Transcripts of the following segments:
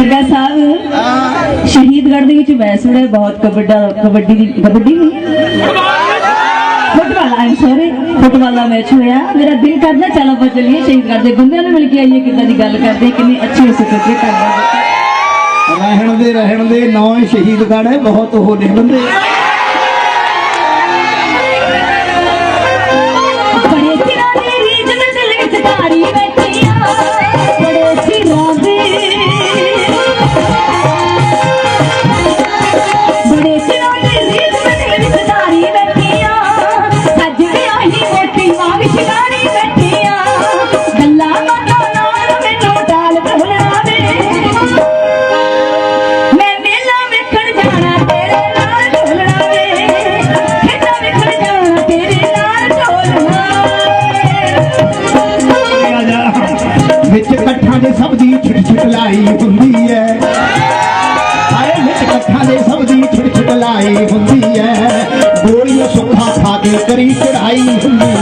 ਪਤੰਗਾ ਸਾਹਿਬ। ਸ਼ਹੀਦਗੜ੍ਹ ਦੇ ਵਿੱਚ ਵੈਸੜਾ ਬਹੁਤ ਕਬੱਡਾ, ਕਬੱਡੀ ਦੀ, ਕਬੱਡੀ ਨਹੀਂ ਫੁੱਟਬਾਲ ਆਈ ਸੌਰੀ ਫੁੱਟਬਾਲ ਦਾ ਮੈਚ ਹੋਇਆ। ਮੇਰਾ ਦਿਲ ਕਰਦਾ, ਚਲ ਆਪਾਂ ਚੱਲੀਏ ਸ਼ਹੀਦਗੜ੍ਹ ਦੇ ਬੰਦਿਆਂ ਨੂੰ ਮਿਲ ਕੇ ਆਈਏ, ਕਿੱਦਾਂ ਦੀ ਗੱਲ ਕਰਦੇ, ਕਿੰਨੀ ਅੱਛੀ ਹੋ ਸਕਦੀ ਕਰਦਾ ਰਹਿਣ ਦੇ ਰਹਿਣ ਦੇ, ਨੌ ਸ਼ਹੀਦਗੜ੍ਹ ਹੈ, ਬਹੁਤ ਉਹ ਨੇ ਬੰਦੇ। ਕਰੀ ਹੁੰਦੀ ਹੈ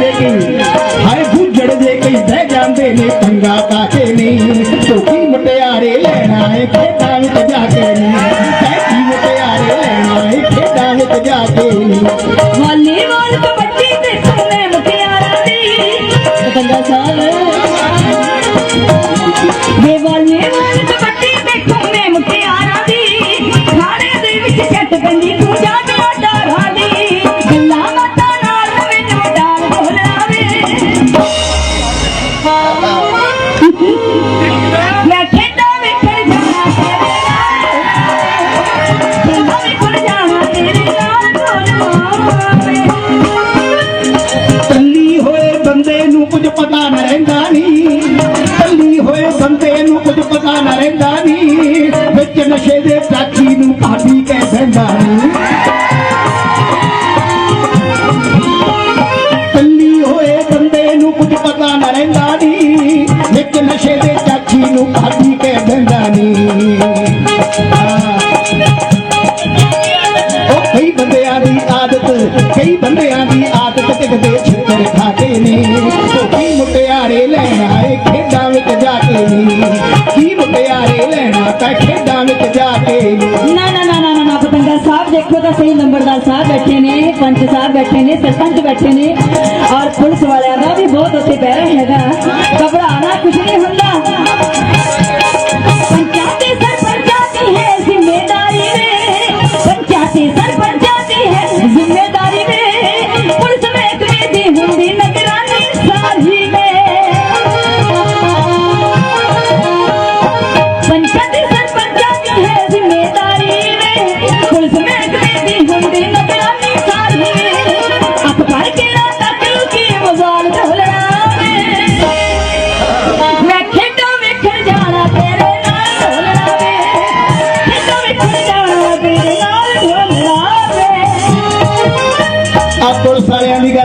ਦੇ ਕਈ ਹਾਏ ਗੁੱਜਰ ਦੇ ਕਈ ਬਹਿ ਜਾਂਦੇ ਨੇ, ਪੰਗਾ ਕਾਕੇ ਨਹੀਂ? ਧੋਖੀ ਮੁਟਿਆਰੇ ਲੈਣਾ ਏ ਖੇਤਾਂ ਵਿੱਚ ਜਾ ਕੇ ਨਹੀਂ। ਧੋਖੀ ਮੁਟਿਆਰੇ ਲੈਣਾ ਏ ਖੇਤਾਂ ਵਿੱਚ ਜਾ ਕੇ ਨਹੀਂ। ਵਾਲੀਬਾਲ, ਕਬੱਡੀ ਤੇ ਸੁਣੇ ਮੁਟਿਆਰਾਂ ਦੀ। ਪਤੰਗਾ ਸਾਹਿਬ ਵੇ ਵਾਲੀਬਾਲ, ਕਬੱਡੀ ਨੂੰ ਰਹਿੰਦਾ ਨਹੀਂ ਵਿੱਚ ਨਸ਼ੇ ਦੇ ਸਾਥੀ ਨੂੰ ਭਾਬੀ ਕਹਿ ਦਿੰਦਾ ਨਹੀਂ ਕੱਲੀ ਹੋਏ ਬੰਦੇ ਨੂੰ ਕੁਝ ਪਤਾ ਨਾ ਰਹਿੰਦਾ ਨਹੀਂ ਵਿੱਚ ਨਸ਼ੇ ਦੇ ਚਾਚੀ ਨੂੰ ਭਾਬੀ ਕਹਿ ਦਿੰਦਾ ਨਹੀਂ ਉਹ ਕਈ ਬੰਦਿਆਂ ਦੀ ਆਦਤ, ਕਈ ਬੰਦਿਆਂ ਦੀ ਆਦਤ ਟਿਕਦੇ ਤਾਂ ਖੇਡਾਂ ਵਿੱਚ ਜਾ ਕੇ। ਨਾ ਨਾ ਨਾ ਨਾ ਨਾ, ਪਤੰਗਾ ਸਾਹਿਬ ਦੇਖੋ ਤਾਂ ਸਹੀ ਨੰਬਰਦਾਰ ਸਾਹਿਬ ਬੈਠੇ ਨੇ ਪੰਚ ਸਾਹਿਬ ਬੈਠੇ ਨੇ ਸਰਪੰਚ ਬੈਠੇ ਨੇ ਔਰ ਪੁਲਿਸ ਵਾਲੇ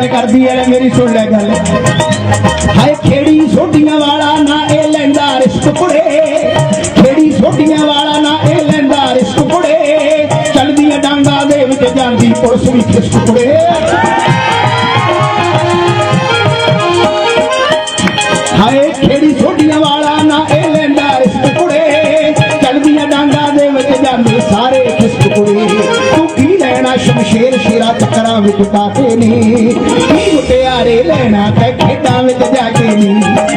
ਗੱਲ ਕਰਦੀ ਐ ਮੇਰੀ ਸੁਣ ਲੈ ਗੱਲ। ਹਾਏ, ਖੇੜੀ ਸੋਢੀਆਂ ਵਾਲਾ ਨਾ ਇਹ ਲੈਂਦਾ ਰਿਸਕ ਕੁੜੇ ਖੇੜੀ ਸੋਢੀਆਂ ਵਾਲਾ ਨਾ ਇਹ ਲੈਂਦਾ ਰਿਸਕ ਕੁੜੇ ਚਲਦੀਆਂ ਡਾਂਗਾ ਦੇ ਵਿੱਚ ਜਾਂਦੀ ਪੁਲਿਸ ਵੀ ਖਿਸਕ ਕੁੜੇ ਸ਼ੇਰਾ ਵਿੱਚ ਪਾਤੇ ਨੇ। ਕੀ ਮੁਟਿਆਰੇ ਲੈਣਾ ਤੇ ਖੇਡਾਂ ਵਿੱਚ ਜਾ ਕੇ ਨੀ ਖੇਡਾਂ ਵਿੱਚ ਜਾ ਕੇ ਨੀ।